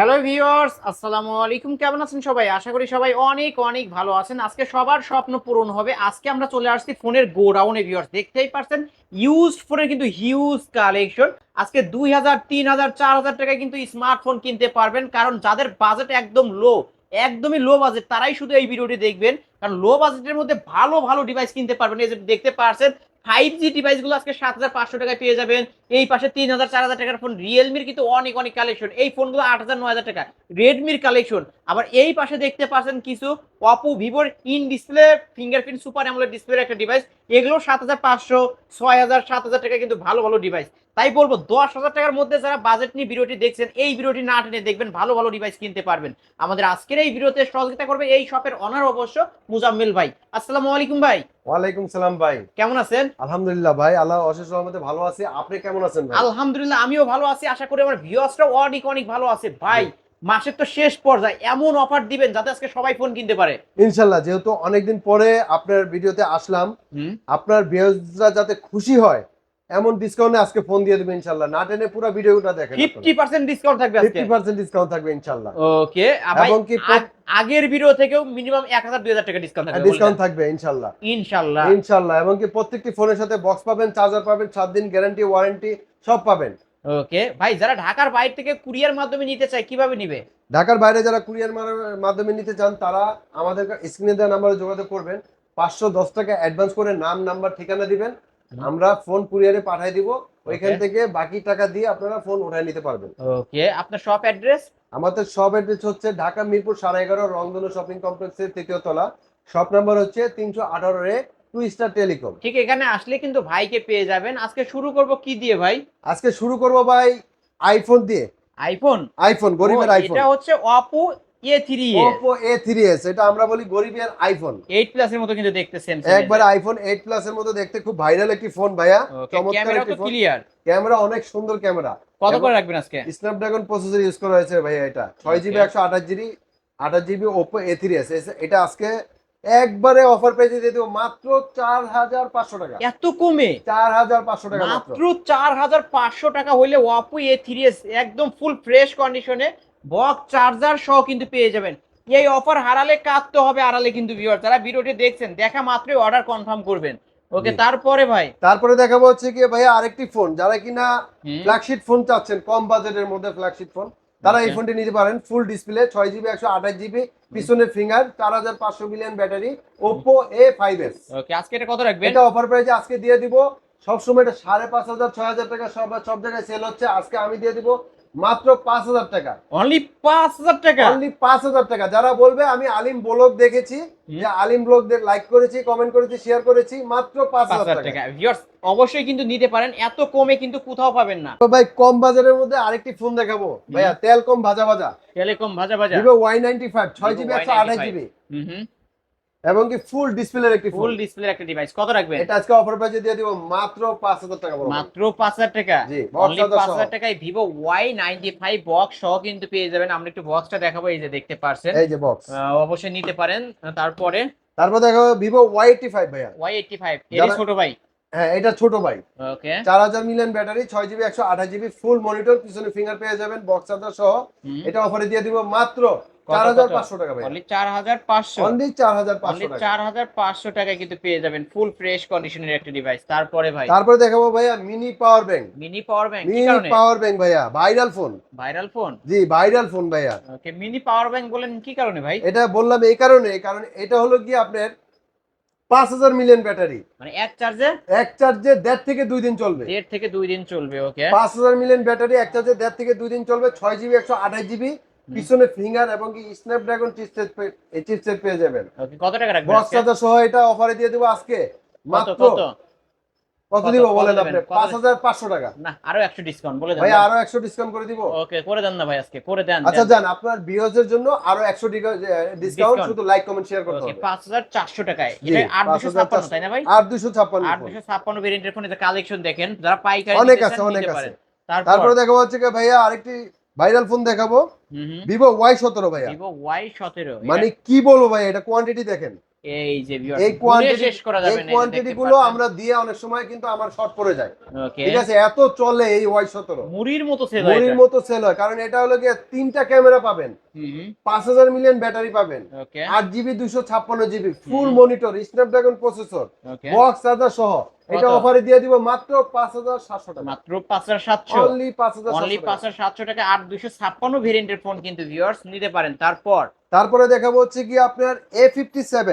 Hello viewers আসসালামু আলাইকুম কেমন আছেন সবাই? আশা করি সবাই অনেক অনেক ভালো আছেন। আজকে সবার স্বপ্ন পূরণ হবে। আজকে আমরা চলে আসছি ফোনের গোডাউনে ভিউয়ার্স দেখতেই পারছেন ইউজড ফোনের কিন্তু হিউজ কালেকশন আজকে দুই হাজার, তিন হাজার, চার হাজার টাকায় কিন্তু স্মার্টফোন কিনতে পারবেন। কারণ যাদের বাজেট একদম লো একদমই লো বাজেট তারাই শুধু এই ভিডিওটি দেখবেন। কারণ লো বাজেটের মধ্যে ভালো ভালো ডিভাইস কিনতে পারবেন। এই যে দেখতে পারছেন ফাইভ জি ডিভাইসগুলো আজকে সাত হাজার পাঁচশো টাকায় পেয়ে যাবেন। এই পাশে তিন হাজার, চার হাজার টাকার ফোন রিয়েলমির কিন্তু অনেক অনেক কালেকশন এই ফোনগুলো আট হাজার, নয় হাজার টাকা। রেডমির কালেকশন আবার এই পাশে দেখতে পাচ্ছেন কিছু অপো ভিভোর in display fingerprint super AMOLED ডিসপ্লের একটা ডিভাইস এগুলো সাত হাজার পাঁচশো, ছয় হাজার, সাত হাজার টাকা কিন্তু ভালো ভালো ডিভাইস তাই বলব দশ হাজার টাকার মধ্যে যারা বাজেট নিয়ে ভিডিওটি দেখছেন এই ভিডিওটি না টেনে দেখবেন ভালো ভালো ডিভাইস কিনতে পারবেন। আমাদের আজকের এই ভিডিওতে সহযোগিতা করবে এই শপের অনার অবশ্য মুজাম্মিল ভাই। আসসালামু আলাইকুম ভাই। ওয়ালাইকুম সালাম ভাই। কেমন আছেন? আলহামদুলিল্লাহ ভাই আল্লাহ অশেষ রহমতে ভালো আছি। আপনি কেমন আছেন ভাই? আলহামদুলিল্লাহ আমিও ভালো আছি। আশা করি আমার ভিউয়ার্সরাও অনেক অনেক ভালো আছে। ভাই মাসের তো শেষ পর্যায়ে এমন অফার দিবেন যাতে আজকে সবাই ফোন কিনতে পারে। ইনশাল্লাহ যেহেতু অনেকদিন পরে আপনার ভিডিওতে আসলাম আপনার ভিউয়ার্সরা যাতে খুশি হয় এমন ডিসকাউন্টে আজকে ফোন দিয়ে দেবেন ইনশাল্লাহ। না টেনে পুরো ভিডিওটা দেখেন ফিফটি পার্সেন্ট ডিসকাউন্ট থাকবে আজকে। ফিফটি পার্সেন্ট ডিসকাউন্ট থাকবে ইনশাল্লাহ। ওকে এবং কি আগের ভিডিও থেকেও মিনিমাম এক হাজার দুই হাজার টাকা ডিসকাউন্ট থাকবে ডিসকাউন্ট থাকবে ইনশাল্লাহ। ইনশাল্লাহ। ইনশাল্লাহ এবং কি প্রত্যেকটি ফোনের সাথে বক্স পাবেন চার্জার পাবেন সাত দিন গ্যারান্টি ওয়ারেন্টি সব পাবেন। ওকে ভাই যারা ঢাকার বাইরে থেকে কুরিয়ার মাধ্যমে নিতে চায় কীভাবে নিবে? ঢাকার বাইরে যারা কুরিয়ার মাধ্যমে নিতে চান তারা আমাদের স্ক্রিনে দেওয়া নাম্বারে যোগাযোগ করবেন। পাঁচশো দশ টাকা অ্যাডভান্স করে নাম নাম্বার ঠিকানা দিবেন। আমরা ফোন কুরিয়ারে পাঠিয়ে দিব ওইখান থেকে বাকি টাকা দিয়ে আপনারা ফোন উঠায় নিতে পারবেন। ওকে আপনার শপ অ্যাড্রেস আমাদের সব অ্যাড্রেস হচ্ছে ঢাকা মিরপুর সাড়ে এগারো রংধনু শপিং কমপ্লেক্সের তৃতীয় তলা। শপ নাম্বার হচ্ছে তিনশো আঠারো রে টু স্টার টেলিকম ঠিক এখানে আসলে কিন্তু ভাইকে পেয়ে যাবেন। আজকে শুরু করব কি দিয়ে ভাই? আজকে শুরু করব ভাই আইফোন দিয়ে। আইফোন আইফোন গরিবের আইফোন এটা হচ্ছে অপো এটা আমরা বলি গরিবের আইফোন এইট প্লাস এর মতো কিন্তু দেখতেছেন একবার আইফোন এইট প্লাস এর মতো দেখতে খুব ভাইরাল একটি ফোন ভাইয়া। চমৎকার ক্যামেরা একটি ফোন ক্লিয়ার ক্যামেরা অনেক সুন্দর ক্যামেরা কত করে রাখবেন আজকে? স্ন্যাপড্রাগন প্রসেসর ইউজ করা হয়েছে ভাইয়া এটা। ছয় জিবি একশো আঠাশ জিবি আঠাশ GB Oppo A three S এটা আজকে একবারে অফার পেয়ে দিয়ে দেবো মাত্র চার হাজার পাঁচশো টাকা। এত কমে? চার হাজার পাঁচশো টাকা মাত্র মাত্র। চার হাজার পাঁচশো টাকা হইলে ওয়াপো এ থ্রি এস একদম ফুল ফ্রেশ কন্ডিশনে বক্স চার্জার সহ কিন্তু পেয়ে যাবেন। এই অফার হারালে কাটতে হবে হারালে কিন্তু ভিউয়ার যারা ভিডিওটি দেখছেন দেখা মাত্রই অর্ডার কনফার্ম করবেন। ওকে তারপরে ভাই? তারপরে দেখাবো হচ্ছে কি ভাইয়া আরেকটি ফোন যারা কিনা ফ্ল্যাগশিপ ফোন চাচ্ছেন কম বাজেটের মধ্যে ফ্ল্যাগশিপ ফোন তারা এই ফোনটি নিতে পারেন। ফুল ডিসপ্লে ছয় জিবি একশো আঠাশ জিবি পিছনে ফিঙ্গার চার হাজার পাঁচশো million battery Oppo A five S okay আজকে এটা কত রাখবেন? এটা অফার প্রাইসে আজকে দিয়ে দিব। সবসময় এটা সাড়ে পাঁচ হাজার ছয় হাজার টাকা সব সব জায়গায় সেল হচ্ছে। আজকে আমি দিয়ে দিব মাত্র পাঁচ হাজার টাকা। অনলি পাঁচ হাজার টাকা? অনলি পাঁচ হাজার টাকা। যারা বলবে আমি আলিম ব্লগ দেখেছি যে আলিম ব্লগ লাইক করেছি কমেন্ট করেছি শেয়ার করেছি মাত্র পাঁচ হাজার টাকা। ভিউয়ার্স অবশ্যই কিন্তু নিতে পারেন এত কমে কিন্তু কোথাও পাবেন না। তো ভাই কম বাজারের মধ্যে আরেকটি ফোন দেখাবো। ভাইয়া তেল কম ভাজা ভাজা। টেলিকম ভাজা ভাজা। ভিভো ওয়াই নাইনটি ফাইভ ছয় জিবি একশো আঠাশ জিবি এবং কি ফুল ডিসপ্লের একটি ফুল ডিসপ্লে একটা ডিভাইস কত রাখবেন? এটা আজকে অফার প্রাইসে দিয়ে দিব মাত্র পাঁচ হাজার টাকা বড় মাত্র পাঁচ হাজার টাকা? জি অনলি বক্স পাঁচ সহ। হাজার টাকায় Vivo Y ninety five box সহ কিন্তু পেয়ে যাবেন। আমরা একটু বক্সটা দেখাবো এই যে দেখতে পারছেন। এই যে বক্স অবশ্যই নিতে পারেন। তারপরে? তারপর দেখো এইটটি ফাইভ ভাইয়া। ওয়াই এইটটি ফাইভ ছোট ভাই? হ্যাঁ এটা ছোট ভাই। ওকে চার হাজার মিলিয়ন ব্যাটারি ছয় জিবি একশো আঠাশ জিবি ফুল মনিটর পিছনে ফিঙ্গার পেয়ে যাবেন বক্স চার্জার সহ। এটা অফারে দিয়ে দিব মাত্র চার হাজার পাঁচশো টাকা ভাই অনলি অনলি টাকায় কিন্তু পেয়ে যাবেন ফুল ফ্রেশ কন্ডিশনের একটা ডিভাইস তারপরে ভাই। তারপরে দেখাবো ভাইয়া mini power bank mini power bank mini power bank ভাইয়া ভাইরাল ফোন ভাইরাল ফোন জি ভাইরাল ফোন ভাইয়া। ওকে মিনি পাওয়ার ব্যাংক বলেন কি কারণে ভাই? এটা বললাম এই কারণে কারণ এটা হলো কি আপনার পাঁচ হাজার মিলিয়ন ব্যাটারি। মানে এক চার্জে এক চার্জে দেড় থেকে দুই দিন চলবে। দেড় থেকে দুই দিন চলবে ওকে পাঁচ হাজার মিলিয়ন ব্যাটারি এক চার্জে দেড় থেকে দুই দিন চলবে ছয় জিবি একশো আঠাশ জিবি পিছনে ফিঙ্গার এবং কি স্ন্যাপড্রাগন চিপসেট চিপসেট পেয়ে যাবেন। ওকে কত টাকা রাখবেন বক্স আজকে? সহ এটা অফারে দিয়ে দেবো আজকে। মাত্র কত? দিব বলেন আপনি? কত পাঁচ হাজার পাঁচশো টাকা। না আরও একশো ডিসকাউন্ট বলে দেন ভাই আরও একশো ডিসকাউন্ট করে দিব। ওকে করে দেন না ভাই আজকে করে দেন আচ্ছা যান আপনার ভিউয়ার্সের জন্য আরও একশো ডিসকাউন্ট শুধু লাইক কমেন্ট শেয়ার করতে ওকে হবে। হাজার চারশো টাকায়। জি, এটা আট দুশো 5,400 ছাপ্পান্ন তাই না ভাই? আর দুশো ছাপ্পান্ন আট দুশো ছাপ্পান্ন ভেরিয়েন্টের ফোনে কালেকশন দেখেন। যারা পাইকারি অনেক আছে, অনেক আছে। তারপর দেখাবো হচ্ছে কি ভাইয়া আরেকটি ভাইরাল ফোন দেখাবো? ভিভো ওয়াই সতেরো ভাইয়া। ভিভো ওয়াই সতেরো মানে কি বলব ভাই এটা কোয়ান্টিটি দেখেন। এই যে এই কোয়ান্টিটি এই কোয়ান্টিটি গুলো আমরা দিয়ে অনেক সময় কিন্তু আমার শর্ট পড়ে যায়। ঠিক আছে এত চলে এই ওয়াই সতেরো। মুড়ির মতো সেল মুড়ির মতো সেল হয় কারণ এটা হলো গিয়ে তিনটা ক্যামেরা পাবেন। পাঁচ হাজার মিলিয়ন ব্যাটারি পাবেন। আট জিবি দুইশো ছাপ্পান্ন GB full monitor Snapdragon processor box charger সহ। এটা অফারে দিয়ে দিব মাত্র 5700 টাকা। মাত্র 5700 অনলি 5700 অনলি 5700 টাকা। 8256 ভেরিয়েন্টের ফোন কিন্তু ভিউয়ার্স নিতে পারেন। তারপর? তারপরে দেখাবো হচ্ছে কি আপনার A57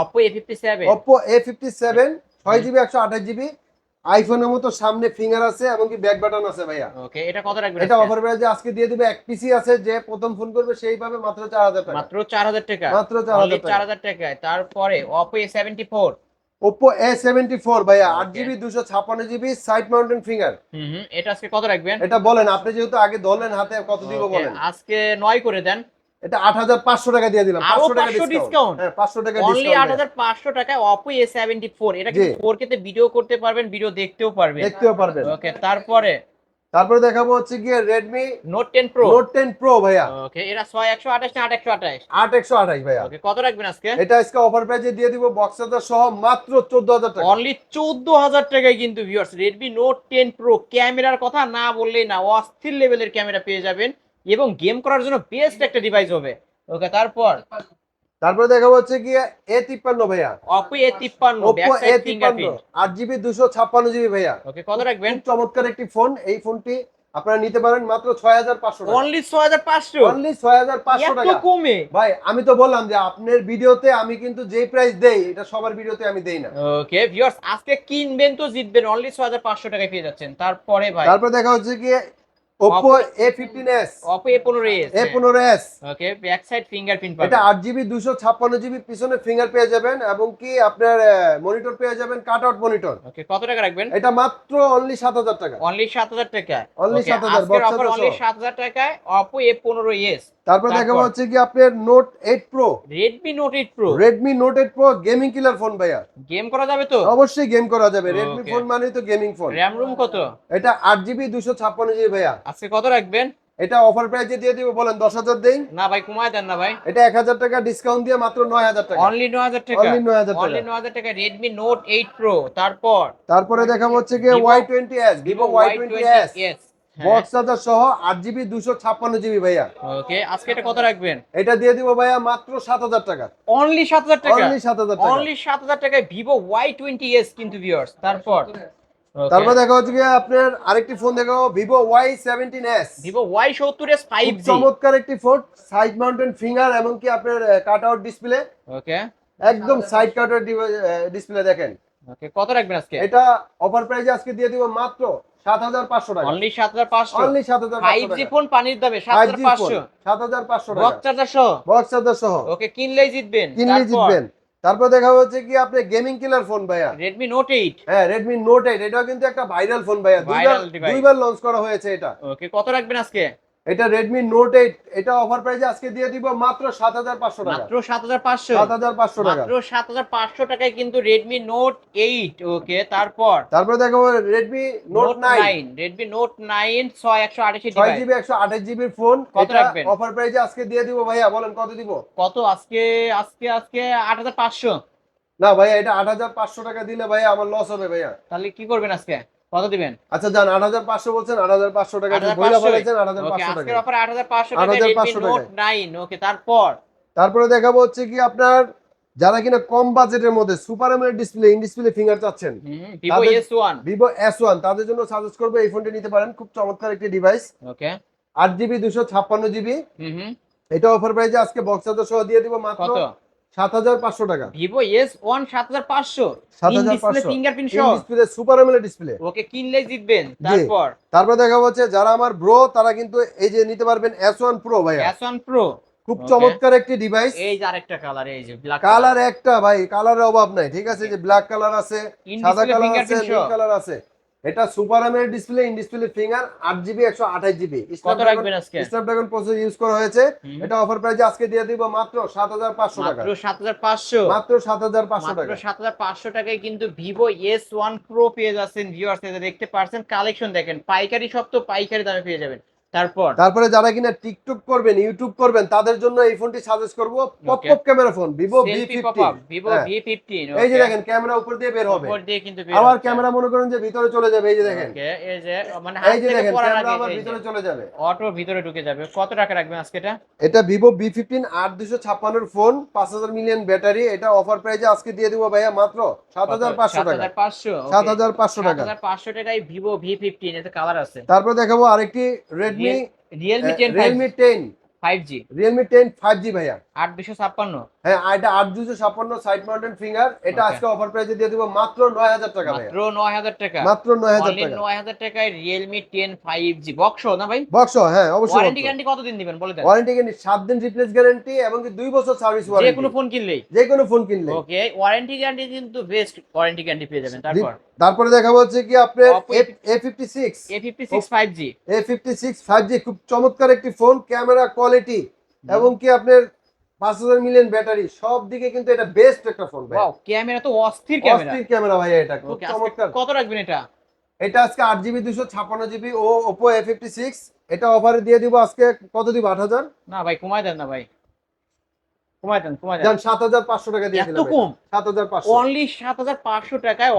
Oppo A57 Oppo A57 6GB GB আইফোনের মতো সামনে ফিঙ্গার আছে এবং কি ব্যাক বাটন আছে ভাইয়া। ওকে এটা কত রাখবেন এটা অফার প্রাইজে আজকে দিয়ে দিবে এক পিসি আছে যে প্রথম ফোন করবে সেই পাবে মাত্র চার হাজার টাকা। মাত্র চার হাজার টাকা? মাত্র চার অনলি হাজার চার টাকা। হাজার টাকায়। তারপরে ওপো এ সেভেন্টি ফোর ভাইয়া আট Okay. জিবি দুশো ছাপ্পান্ন জিবি সাইড মাউন্টেন ফিঙ্গার হুম এটা আজকে কত রাখবেন? এটা বলেন আপনি যেহেতু আগে ধরলেন হাতে কত দিব বলেন? আজকে নয় করে দেন। এটা আট হাজার পাঁচশো টাকা দিয়ে দিলাম আরও পাঁচশো টাকা ডিসকাউন্ট হ্যাঁ পাঁচশো টাকা ডিসকাউন্ট হাজার পাঁচশো টাকায় অপো এ সেভেন্টি ফোর এটা কিন্তু জি। ফোর কেতে ভিডিও করতে পারবেন ভিডিও দেখতেও পারবেন। দেখতেও পারবেন। ওকে তারপরে? তারপরে দেখাবো হচ্ছে গিয়ে Redmi note ten pro note ten pro ভাইয়া। ওকে এটা ছয় একশো আঠাশ না আট একশো আঠাশ? আট একশো আঠাশ ভাইয়া। ওকে কত রাখবেন আজকে? এটা আজকে অফার প্রাইজে দিয়ে দিব বক্স চার্জার সহ মাত্র চোদ্দ হাজার টাকা। অনলি চোদ্দ হাজার টাকায় কিন্তু viewers Redmi note ten pro ক্যামেরার কথা না বললেই না অস্থির লেভেলের ক্যামেরা পেয়ে যাবেন। এবং গেম করার জন্য বেস্ট একটা ডিভাইস হবে। ওকে তারপর? তারপরে দেখাবো হচ্ছে গিয়ে এ তিপ্পান্ন ভাইয়া। অপো এ তিপ্পান্ন ওপো এ তিপ্পান্ন আট জিবি দুশো ছাপ্পান্ন জিবি ভাইয়া। ওকে কত রাখবেন? চমৎকার একটি ফোন এই ফোনটি আপনারা নিতে পারেন মাত্র ছয় হাজার পাঁচশো টাকা। অনলি ছয় হাজার পাঁচশো? অনলি ছয় হাজার পাঁচশো এত টাকা। কমে? ভাই আমি তো বললাম যে আপনার ভিডিওতে আমি কিন্তু যে প্রাইস দেই এটা সবার ভিডিওতে আমি দেই না। ওকে ভিউয়ার্স আজকে কিনবেন তো জিতবেন। অনলি ছয় হাজার পাঁচশো টাকায় পেয়ে যাচ্ছেন। তারপরে ভাই? তারপর দেখা হচ্ছে গিয়ে পনেরো এস এ পনেরো S okay back side fingerprint এটা পাবেন দুশো ছাপ্পান্ন জিবি পিছনে ফিঙ্গার পেয়ে যাবেন এবং কি আপনার মনিটর পেয়ে যাবেন কাট আউট মনিটর ওকে কত টাকা রাখবেন? এটা মাত্র অনলি সাত হাজার টাকা। অনলি সাত হাজার টাকা। Only 7,000 আজকের box অফার অনলি সহ। সাত হাজার টাকায় অপো এ পনেরো এস তারপর তারপর? দেখাবো হচ্ছে কি আপনার note eight pro Redmi note eight pro Redmi note eight pro gaming killer phone ভাইয়া। গেম করা যাবে তো? অবশ্যই গেম করা যাবে। রেডমি ফোন মানেই তো গেমিং ফোন র্যাম রুম কত? এটা আট জিবি দুশো ছাপ্পান্ন জিবি ভাইয়া। আজকে কত রাখবেন? এটা অফার প্রাইসে দিয়ে দিব বলেন দশ হাজার দেই। না ভাই কমায় দেন না ভাই। এটা এক হাজার টাকা ডিসকাউন্ট দিয়ে মাত্র নয় হাজার টাকা। অনলি নয় হাজার টাকা? অনলি নয় হাজার অনলি টাকা। নয় হাজার টাকা রেডমি নোট এইট প্রো তারপর? তারপরে দেখাবো হচ্ছে কি Y20s Vivo- Y twenty S Vivo Y S S box charger সহ আট জিবি দুশো ছাপ্পান্ন জিবি ভাইয়া। ওকে আজকে এটা কত রাখবেন? এটা দিয়ে দিব ভাইয়া মাত্র সাত হাজার টাকা। অনলি সাত হাজার টাকা? অনলি সাত হাজার টাকা। অনলি সাত হাজার টাকায় ভিভো ওয়াই টোয়েন্টি এস কিন্তু ভিউয়ার্স তারপর? তারপর দেখা হচ্ছে কি আপনার আরেকটি ফোন দেখাবো Vivo Y seventeen S Vivo Y সত্তর এস ফাইভ চমৎকার একটি ফোন সাইড মাউন্টেন ফিঙ্গার এমনকি আপনার কাট আউট ডিসপ্লে ওকে একদম সাইড কাট আউট ডিসপ্লে দেখেন। ওকে কত রাখবেন আজকে? এটা অফার প্রাইজে আজকে দিয়ে দিব মাত্র সাত হাজার পাঁচশো টাকা। অনলি সাত হাজার পাঁচশো? অনলি সাত হাজার ফাইভ জি ফোন পানির দামে সাত ফাইভ হাজার পাঁচশো। সাত হাজার পাঁচশো বক্স চার্জার সহ? বক্স চার্জার সহ। ওকে কিনলেই জিতবেন। কিনলে জিতবেন। তারপর দেখা হচ্ছে কি আপনি গেমিং কিলার ফোন ভাইয়া। রেডমি নোট এইট হ্যাঁ রেডমি নোট এইট এটাও কিন্তু একটা ভাইরাল ফোন ভাইয়া। দুইবার দুইবার লঞ্চ করা হয়েছে এটা। ওকে কত রাখবেন আজকে? এটা রেডমি নোট এইট এটা অফার প্রাইসে আজকে দিয়ে দিব মাত্র সাত হাজার পাঁচশো টাকা। মাত্র সাত হাজার পাঁচশো। সাত হাজার পাঁচশো টাকা। মাত্র সাত হাজার পাঁচশো টাকায় কিন্তু রেডমি নোট এইট ওকে তারপর তারপর দেখো রেডমি নোট নাইন ছয় একশো আঠাশি জিবি একশো আঠাশ জিবির ফোন কত রাখবেন? অফার প্রাইসে আজকে দিয়ে দিব ভাইয়া বলেন কত দিব? কত আজকে আজকে আজকে আট হাজার পাঁচশো। না ভাইয়া এটা আট হাজার পাঁচশো টাকা দিলে ভাইয়া আমার লস হবে ভাইয়া। তাহলে কি করবেন আজকে? কত দিবেন? আচ্ছা যান আট হাজার পাঁচশো বলছেন আট হাজার পাঁচশো টাকা 8,500 ভইলা ফেলেছেন আট হাজার ওকে পাঁচশো আজকের টাকা। আট হাজার পাঁচশো টাকা রেডমি নোট নাইন ওকে তারপর? তারপরে দেখাবো হচ্ছে কি আপনার যারা কিনা কম বাজেটের মধ্যে super AMOLED display in display finger চাচ্ছেন ভিভো তাদের- ওয়ান ভিভো এস ওয়ান তাদের জন্য সাজেস্ট করব এই ফোনটি নিতে পারেন খুব চমৎকার একটি ডিভাইস ওকে। আট জিবি দুশো ছাপ্পান্ন জিবি হুম হুম। এটা অফার প্রাইসে আজকে বক্স সহ দিয়ে দিব মাত্র কত? সাত হাজার পাঁচশো টাকা। পাঁচশো। সাত ইন হাজার ডিসপ্লে ফিঙ্গারপ্রিন্ট সহ display super AMOLED display okay কিনলেই জিতবেন তারপর? তারপর দেখা হচ্ছে যারা আমার ব্রো তারা কিন্তু এই যে নিতে পারবেন এস ওয়ান প্রো ভাইয়া। এস ওয়ান প্রো খুব চমৎকার একটি ডিভাইস এই যে আরেকটা কালার এই যে ব্ল্যাক কালার একটা ভাই কালারের অভাব নাই ঠিক আছে? যে ব্ল্যাক কালার আছে সাদা কালার আছে নীল কালার আছে। এটা super AMOLED display in display finger আট জিবি একশো আঠাশ জিবি কত রাখবেন আজকে? স্ন্যাপড্রাগন প্রসেসর ইউজ করা হয়েছে। এটা অফার প্রাইসে আজকে দিয়ে দিব মাত্র সাত হাজার পাঁচশো টাকা। মাত্র সাত হাজার পাঁচশো? মাত্র সাত হাজার পাঁচশো মাত্র টাকা। সাত হাজার পাঁচশো টাকায় কিন্তু ভিভো এস ওয়ান প্রো পেয়ে যাচ্ছেন ভিউয়ার্স দেখতে পারছেন কালেকশন দেখেন। পাইকারি সব তো পাইকারি দামে পেয়ে যাবেন। তারপর? তারপরে যারা কিনা টিকটক করবেন ইউটিউব করবেন তাদের জন্য এই ফোনটি সাজেস্ট করব। Pop camera phone Vivo V selfie pop fifty. Up Vivo V fifteen এই যে দেখেন ক্যামেরা উপর দিয়ে বের হবে। উপর দিয়ে কিন্তু বের আবার ক্যামেরা মনে করেন যে ভিতরে চলে যাবে এই যে দেখেন। এই যে মানে এই যে দেখেন ক্যামেরা আবার ভিতরে চলে যাবে। অটো ভিতরে ঢুকে যাবে। কত টাকা রাখবেন আজকে এটা? এটা ফিফটিন আট দুশো ছাপ্পান্নর ফোন পাঁচ হাজার মিলিয়ন ব্যাটারি। এটা অফার প্রাইজে আজকে দিয়ে দিব ভাইয়া মাত্র সাত হাজার পাঁচশো টাকা। 7500 সাত হাজার পাঁচশো টাকা। 7500 টাকায় ভিভো ভি ফিফটিন এতে কালার আছে। তারপর দেখাবো আরেকটি Redmi Realme Realme ten Realme ten five G Realme ten five G ভাইয়া আট দুশো ছাপ্পান্ন। হ্যাঁ এটা আট দুশো ছাপ্পান্ন সাইড মাউন্টেন ফিঙ্গার এটা আজকে অফার প্রাইজে দিয়ে দিব মাত্র নয় হাজার টাকা মাত্র নয় হাজার টাকা। মাত্র নয় হাজার টাকা। নয় হাজার টাকায় Realme ten five G box না ভাই? বক্স হ্যাঁ অবশ্যই ওয়ারেন্টি গ্যারান্টি কতদিন দিবেন? বলে দেন। ওয়ারেন্টি গ্যারান্টি সাত দিন রিপ্লেস গ্যারান্টি এবং কি দুই বছর সার্ভিস যে কোনো ফোন কিনলেই। যে কোনো ফোন কিনলে ওকে ওয়ারেন্টি গ্যারান্টি কিন্তু বেস্ট ওয়ারেন্টি গ্যারান্টি পেয়ে যাবেন। তারপর? তারপরে দেখাবো হচ্ছে কি আপনার A fifty six A fifty six five G A fifty six five G খুব চমৎকার একটি ফোন ক্যামেরা কোয়ালিটি এবং কি আপনার পাঁচ হাজার মিলিয়ন ব্যাটারি সব দিকে কিন্তু এটা বেস্ট একটা ফোন ভাই। ওয়াও ক্যামেরা তো অস্থির ক্যামেরা অস্থির ক্যামেরা ভাই এটা খুব চমৎকার। কত রাখবেন এটা? এটা আজকে আট জিবি দুশো ছাপ্পান্ন জিবি ও ওপো এ ফিফটি সিক্স এটা অফারে দিয়ে দিব আজকে কত দিব আট হাজার? না ভাই কমায় দেন না ভাই। কমায় দেন কমায় দেন। যান সাত হাজার পাঁচশো টাকা দিয়ে এত কম? সাত হাজার পাঁচশো। অনলি সাত হাজার পাঁচশো টাকায়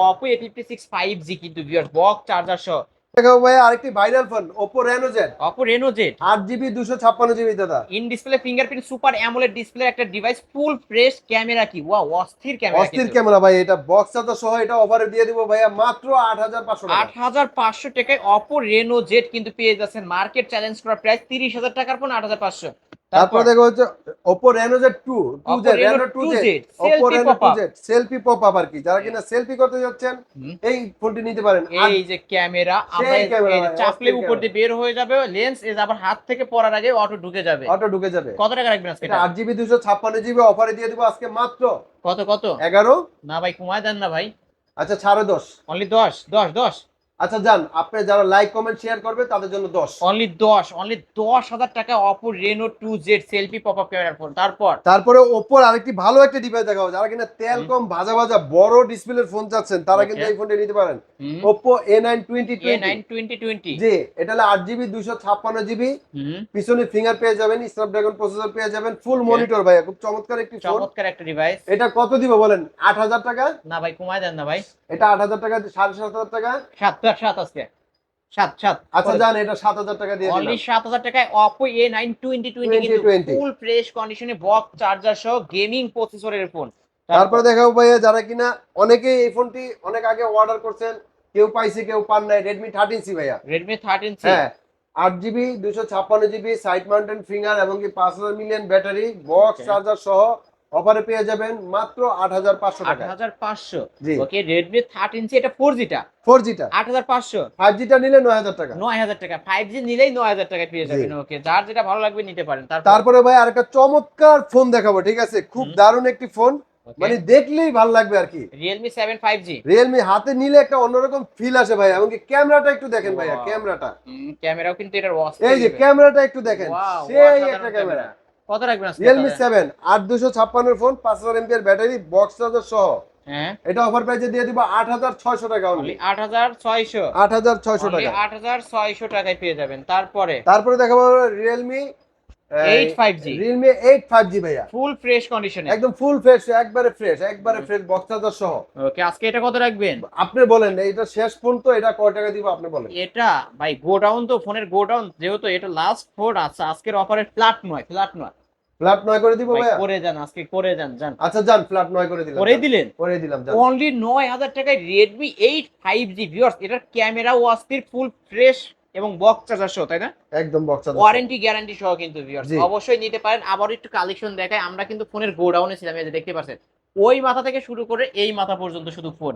সিক্স ফাইভ জি কিন্তু ভিউয়ার বক্স চার্জার সহ। দেখাবো ভাই আরেকটি ভাইরাল ফোন জেড আট জিবি দুশো ছাপ্পান্ন জিবি দাদা। In display fingerprint super AMOLED display একটা ডিভাইস ফুল ফ্রেশ ক্যামেরা কি? অস্থির ক্যামেরা অস্থির ক্যামেরা ভাই এটা বক্স সহ এটা অফারে দিয়ে দিব ভাইয়া মাত্র টাকা। টাকায় অপো রেনো জেড কিন্তু পেয়ে যাচ্ছেন। মার্কেট চ্যালেঞ্জ করা প্রায় তিরিশ হাজার টাকার ফোন আট হাজার পাঁচশো। তারপর দেখো হচ্ছে Oppo Reno Reno two 2Z, Z Oppo selfie Reno two Z selfie pop up আর কি। যারা কিনা সেলফি করতে যাচ্ছেন এই ফোনটি নিতে পারেন। এই যে ক্যামেরা আমরা চাপলে উপর দিয়ে বের হয়ে যাবে লেন্স এ আবার হাত থেকে পড়ার আগে অটো ঢুকে যাবে। অটো ঢুকে যাবে। কত টাকা রাখবেন আজকে এটা এটা? আট জিবি অফারে দিয়ে দিব আজকে মাত্র। কত কত? এগারো? না ভাই কমায় দেন না ভাই। আচ্ছা সাড়ে দশ। অনলি দশ দশ দশ। আচ্ছা যান আপনি যারা লাইক কমেন্ট শেয়ার করবে তাদের জন্য দশ। অনলি দশ অনলি দশ হাজার টাকা Oppo Reno two Z selfie pop up ক্যামেরার ফোন তারপর? তারপরে ওপোর আরেকটি ভালো একটা ডিভাইস দেখাবো যারা কিনা তেল কম ভাজা ভাজা বড় ডিসপ্লের ফোন চাচ্ছেন তারা কিন্তু এই ফোনটা নিতে পারেন। A twenty nine twenty twenty G এটা হলো আট জিবি দুশো ছাপ্পান্ন জিবি পিছনে ফিঙ্গার পেয়ে যাবেন স্ন্যাপড্রাগন প্রসেসর পেয়ে যাবেন ফুল মনিটর ভাই খুব চমৎকার একটি ফোন চমৎকার একটা ডিভাইস এটা কত দিব বলেন? আট হাজার টাকা? না ভাই কমায় দেন না ভাই। এটা আট হাজার টাকা সাড়ে সাত হাজার টাকা। সাত সাত আজকে। সাত সাত। আচ্ছা যান এটা সাত হাজার টাকা দিয়ে অনলি সাত হাজার টাকায় Oppo A nine twenty twenty full fresh কন্ডিশনে বক্স চার্জার সহ গেমিং প্রসেসরের ফোন তারপরে দেখাবো ভাইয়া যারা কিনা অনেকেই এই ফোনটি অনেক আগে অর্ডার করছেন কেউ পাইছে কেউ পান নাই। রেডমি থার্টিন সি ভাইয়া। রেডমি থার্টিন সি হ্যাঁ আট জিবি দুশো ছাপ্পান্ন জিবি সাইড মাউন্টেন ফিঙ্গার এবং কি পাঁচ হাজার মিলিয়ন ব্যাটারি বক্স চার্জার সহ অফারে পেয়ে যাবেন মাত্র আট হাজার পাঁচশো আট টাকা হাজার পাঁচশো। জি। ওকে রেডমি থার্টিন সি এটা ফোর জিটা ফোর জিটা আট হাজার পাঁচশো? ফাইভ জিটা নিলে নয় হাজার টাকা। নয় হাজার টাকা। ফাইভ জি নিলেই নয় হাজার টাকা পেয়ে যাবেন ওকে। যার যেটা ভালো লাগবে নিতে পারেন। তারপর ভাই আরেকটা চমৎকার ফোন দেখাবো ঠিক আছে? খুব দারুণ একটি ফোন মানে দেখলেই ভালো লাগবে আর কি। Realme seven five G Realme হাতে নিলে একটা অন্যরকম ফিল আসে ভাই। এমনকি ক্যামেরাটা একটু দেখেন ভাইয়া. ক্যামেরাটা। ক্যামেরাও কিন্তু এটার এই যে ক্যামেরাটা একটু দেখেন। সেই একটা ক্যামেরা। কত রাখবেন Realme রিয়েলমি তাহলে? সেভেন আট দুশো ছাপ্পান্নের ফোন পাঁচ হাজার এমপিআর ব্যাটারি বক্স চার্জার সহ। হ্যাঁ। এটা অফার প্রাইসে দিয়ে দিব আট হাজার ছয়শো টাকা অনলি আট হাজার ছয়শো। আট হাজার ছয়শো টাকা। আট হাজার ছয়শো টাকায় পেয়ে যাবেন। তারপরে? তারপরে দেখাবো রিয়েলমি ভাইয়া। ফুল ফ্রেশ কন্ডিশনে একদম ফুল ফ্রেশ একবারে ফ্রেশ একবারে ফ্রেশ বক্স চার্জার সহ। ওকে আজকে এটা কত রাখবেন? আপনি বলেন এটা শেষ ফোন তো এটা কয় টাকা দিব আপনি বলেন। এটা ভাই গোডাউন তো ফোনের গোডাউন যেহেতু এটা লাস্ট ফোর আছে আজকের অফারে ফ্ল্যাট নয় ফ্ল্যাট নয়। ফ্ল্যাট নয় করে দিব ভাই ভাইয়া? করে যান আজকে করে যান যান। আচ্ছা যান ফ্ল্যাট নয় করে দিলাম করেই দিলেন? করে দিলাম যান। অনলি নয় হাজার টাকায় Redmi eight five G viewers এটার ক্যামেরা অস্থির ফুল ফ্রেশ এবং বক্স চার্জার সহ তাই না? একদম বক্স চার্জার ওয়ারেন্টি গ্যারান্টি সহ কিন্তু ভিউয়ার্স অবশ্যই নিতে পারেন। আবার একটু কালেকশন দেখায় আমরা কিন্তু ফোনের গোডাউনে ছিলাম এই যে দেখতে পাচ্ছেন। ওই মাথা থেকে শুরু করে এই মাথা পর্যন্ত শুধু ফোন।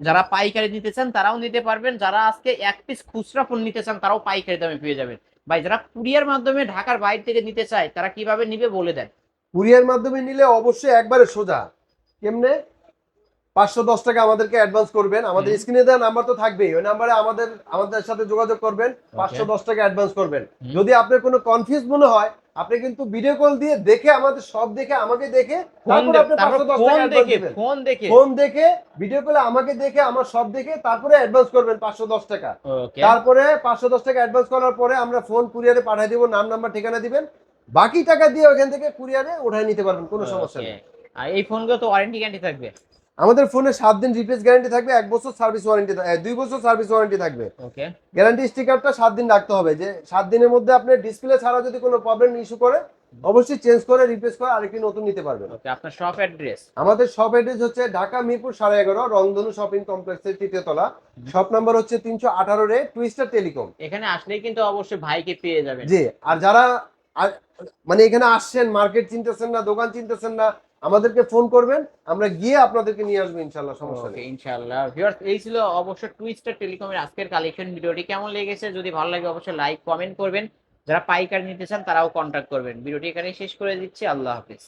যারা পাইকারি নিতে চান তারাও নিতে পারবেন। যারা আজকে এক পিস খুচরা ফোন নিতে চান তারাও পাইকারি দামে পেয়ে যাবেন। ভাই যারা কুরিয়ার মাধ্যমে ঢাকার বাইরে থেকে নিতে চায় তারা কীভাবে নিবে বলে দেন? কুরিয়ার মাধ্যমে নিলে অবশ্যই একবারে সোজা। কেমনে? পাঁচশো দশ টাকা আমাদেরকে অ্যাডভান্স করবেন। আমাদের স্ক্রিনে দেওয়া নাম্বার তো থাকবেই। ওই নাম্বারে আমাদের আমাদের সাথে যোগাযোগ করবেন। পাঁচশো দশ টাকা অ্যাডভান্স করবেন। যদি আপনার কোনো কনফিউজ মনে হয় আপনি কিন্তু ভিডিও কল দিয়ে দেখে আমাদের সব দেখে আমাকে দেখে ফোন তারপরে আপনি 510 টাকা দেখে ফোন দেখে। ফোন দেখে ভিডিও কলে আমাকে দেখে আমার সব দেখে তারপরে অ্যাডভান্স করবেন পাঁচশো দশ টাকা। তারপরে পাঁচশো দশ টাকা অ্যাডভান্স করার পরে আমরা ফোন কুরিয়ারে পাঠিয়ে দিব নাম নাম্বার ঠিকানা দিবেন। বাকি টাকা দিয়ে ওখান থেকে কুরিয়ারে উঠায় নিতে পারবেন কোনো সমস্যা নেই। আর এই ফোনগুলো তো ওয়ারেন্টি গ্যারান্টি থাকবে। আমাদের ফোনে সাত দিন রিপ্লেস গ্যারান্টি থাকবে এক বছর সার্ভিস ওয়ারেন্টি দুই বছর সার্ভিস ওয়ারেন্টি থাকবে। গ্যারান্টি স্টিকারটা সাত দিন রাখতে হবে যে সাত দিনের মধ্যে আপনি ডিসপ্লে ছাড়া যদি কোনো প্রবলেম ইস্যু করে অবশ্যই চেঞ্জ করে রিপ্লেস করে আরেকটি নতুন নিতে পারবেন। আপনার শপ অ্যাড্রেস আমাদের শপ অ্যাড্রেস হচ্ছে ঢাকা মিরপুর সাড়ে এগারো রংধনু শপিং কমপ্লেক্সের তৃতীয় তলা। শপ নাম্বার হচ্ছে তিনশো আঠারো রে টুইস্টার টেলিকম এখানে আসলেই কিন্তু অবশ্যই ভাইকে পেয়ে যাবেন। জি আর যারা মানে এখানে আসছেন মার্কেট চিনতেছেন না দোকান চিনতেছেন না আমাদেরকে ফোন করবেন আমরা গিয়ে আপনাদেরকে নিয়ে আসব ইনশাল্লাহ সমস্যা নেই। ইনশাআল্লাহ। ভিউয়ার্স এই ছিল অবশ্য টুইস্টার টেলিকমের আজকের কালেকশন ভিডিওটি। কেমন লেগেছে? যদি ভালো লাগে অবশ্যই লাইক কমেন্ট করবেন। যারা পাইকারি নিতে চান তারাও কন্ট্যাক্ট করবেন। ভিডিওটি এখানে শেষ করে দিচ্ছি। আল্লাহ হাফিজ।